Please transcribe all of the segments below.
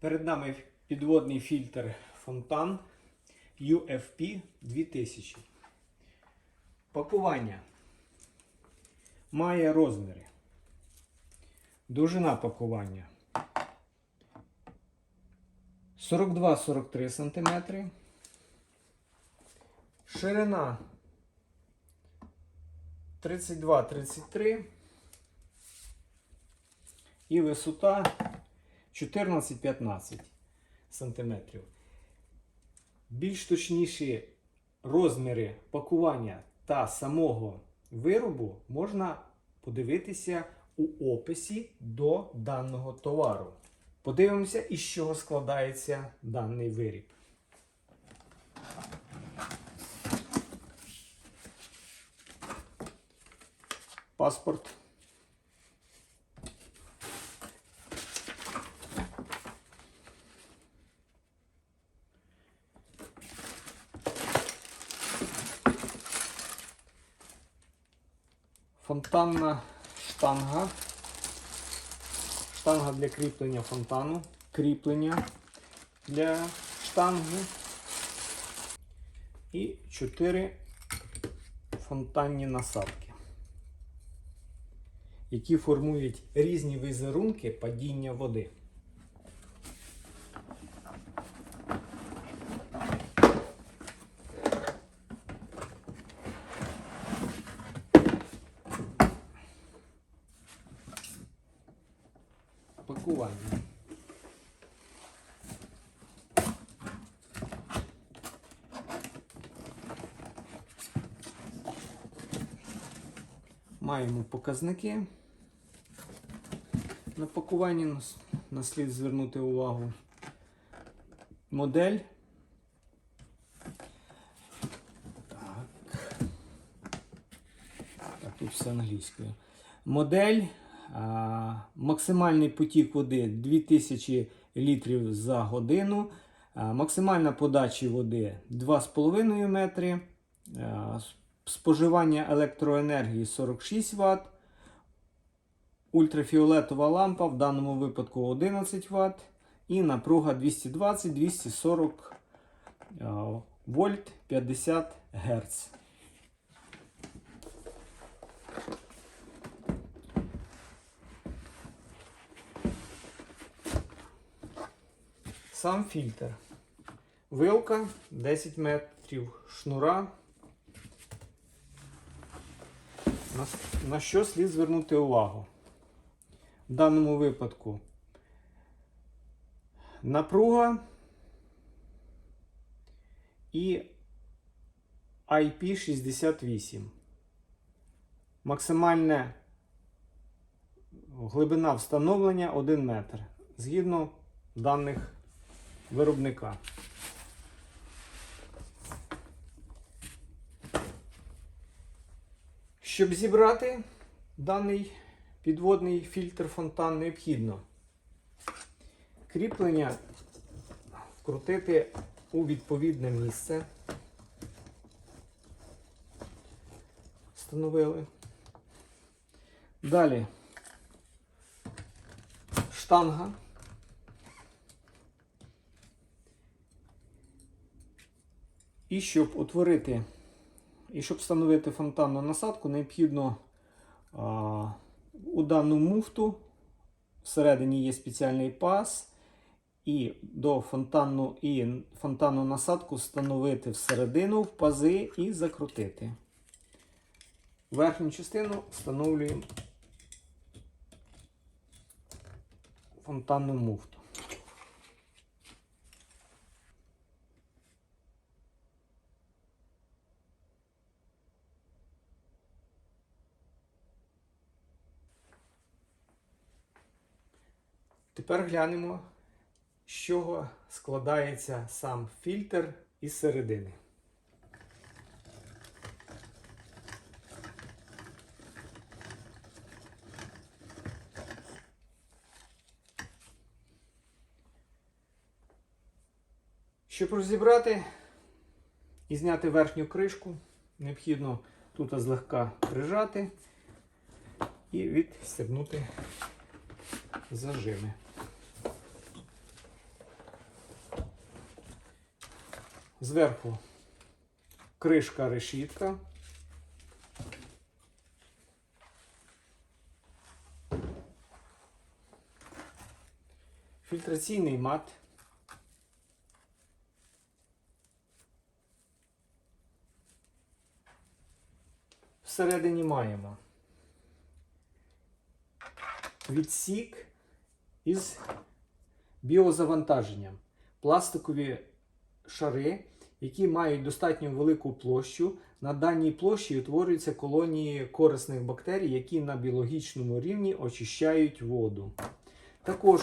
Перед нами підводний фільтр Фонтан UFP 2000. Пакування має розміри. Довжина пакування 42-43 см. Ширина 32-33 і висота 14-15 см. Більш точніші розміри пакування та самого виробу можна подивитися у описі до даного товару. Подивимося, із чого складається даний виріб. Паспорт. Фонтанна штанга. Штанга для кріплення фонтану. Кріплення для штанги. І 4 фонтанні насадки, які формують різні візерунки падіння води. Пакування. Маємо показники. На пакуванні на слід звернути увагу. Модель. Так. Так, тут все англійською. Модель. Максимальний потік води 2000 літрів за годину. Максимальна подача води 2,5 метри. Споживання електроенергії 46 Вт. Ультрафіолетова лампа в даному випадку 11 Вт. І напруга 220-240 е, вольт 50 Гц. Сам фільтр. Вилка 10 метрів шнура. На, що слід звернути увагу? В даному випадку напруга і IP68. Максимальна глибина встановлення 1 метр згідно даних виробника. Щоб зібрати даний підводний фільтр фонтан необхідно кріплення вкрутити у відповідне місце. Встановили. Далі штанга. І щоб утворити і щоб встановити фонтанну насадку, необхідно а, у дану муфту всередині є спеціальний паз, і до фонтанну і фонтанну насадку встановити всередину в пази і закрутити. Верхню частину встановлюємо фонтанну муфту. Тепер глянемо, з чого складається сам фільтр із середини. Щоб розібрати і зняти верхню кришку, необхідно тут злегка прижати і відстегнути зажими. Зверху кришка решітка. Фільтраційний мат. Всередині маємо відсік із біозавантаженням. Пластикові шари, які мають достатньо велику площу. На даній площі утворюються колонії корисних бактерій, які на біологічному рівні очищають воду. Також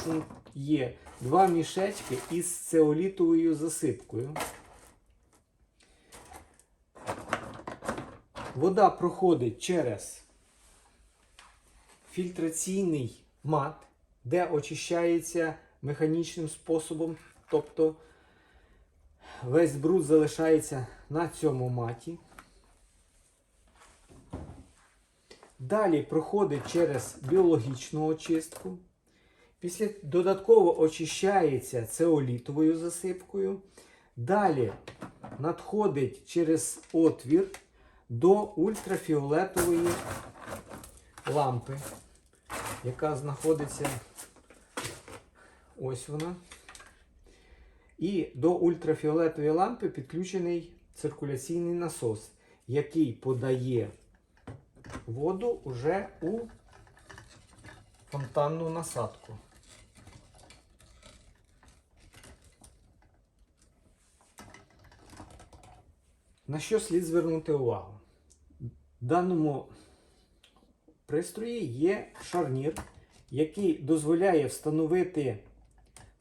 є два мішечки із цеолітовою засипкою. Вода проходить через фільтраційний мат, де очищається механічним способом, тобто весь бруд залишається на цьому маті. Далі проходить через біологічну очистку. Після додатково очищається цеолітовою засипкою. Далі надходить через отвір до ультрафіолетової лампи, яка знаходиться ось вона. І до ультрафіолетової лампи підключений циркуляційний насос, який подає воду уже у фонтанну насадку. На що слід звернути увагу? В даному пристрої є шарнір, який дозволяє встановити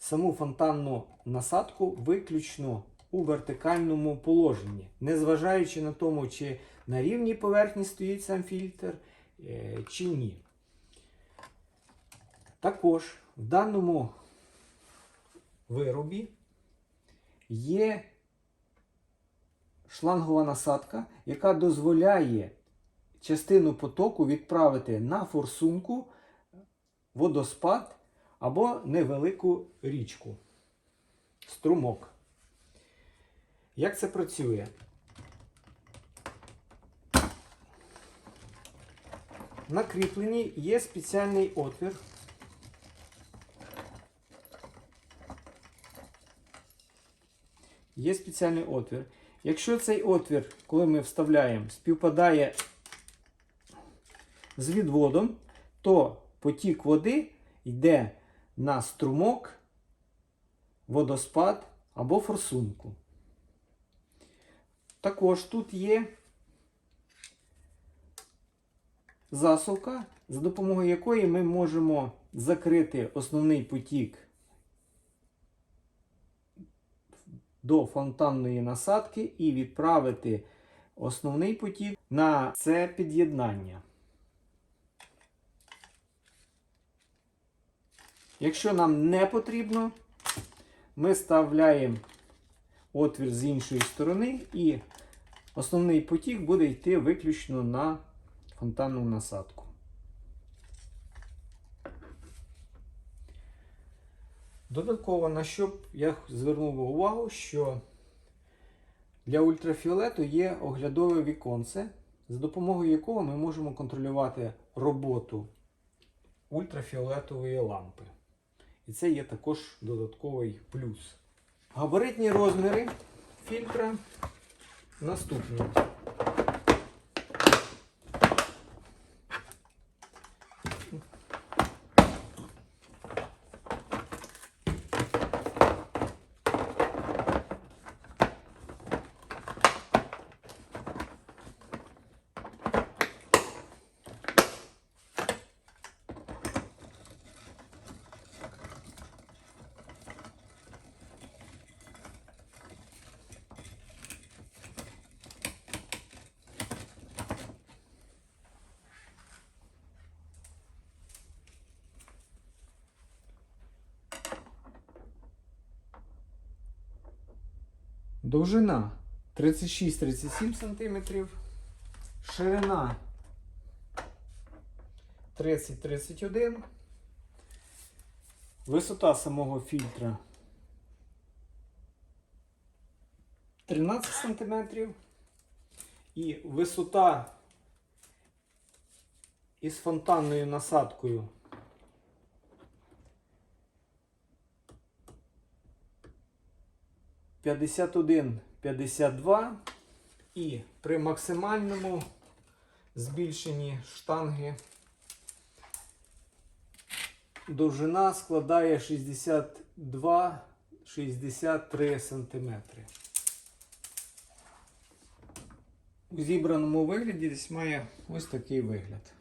саму фонтанну насадку виключно у вертикальному положенні, незважаючи на тому, чи на рівній поверхні стоїть сам фільтр, е, чи ні. Також в даному виробі є шлангова насадка, яка дозволяє частину потоку відправити на форсунку, водоспад або невелику річку, струмок. Як це працює? На кріпленні є спеціальний отвір. Є спеціальний отвір. Якщо цей отвір, коли ми вставляємо, співпадає з відводом, то потік води йде на струмок, водоспад або форсунку. Також тут є засувка, за допомогою якої ми можемо закрити основний потік до фонтанної насадки і відправити основний потік на це під'єднання. Якщо нам не потрібно, ми вставляємо отвір з іншої сторони і основний потік буде йти виключно на фонтанну насадку. Додатково на що я звернув увагу, що для ультрафіолету є оглядове віконце, за допомогою якого ми можемо контролювати роботу ультрафіолетової лампи. І це є також додатковий плюс. Габаритні розміри фільтра наступні. Довжина 36-37 см, ширина 30-31, висота самого фільтра 13 см. І висота із фонтанною насадкою п'ятдесят один, п'ятдесят два. І при максимальному збільшенні штанги довжина складає 62-63 см. У зібраному вигляді десь має ось такий вигляд.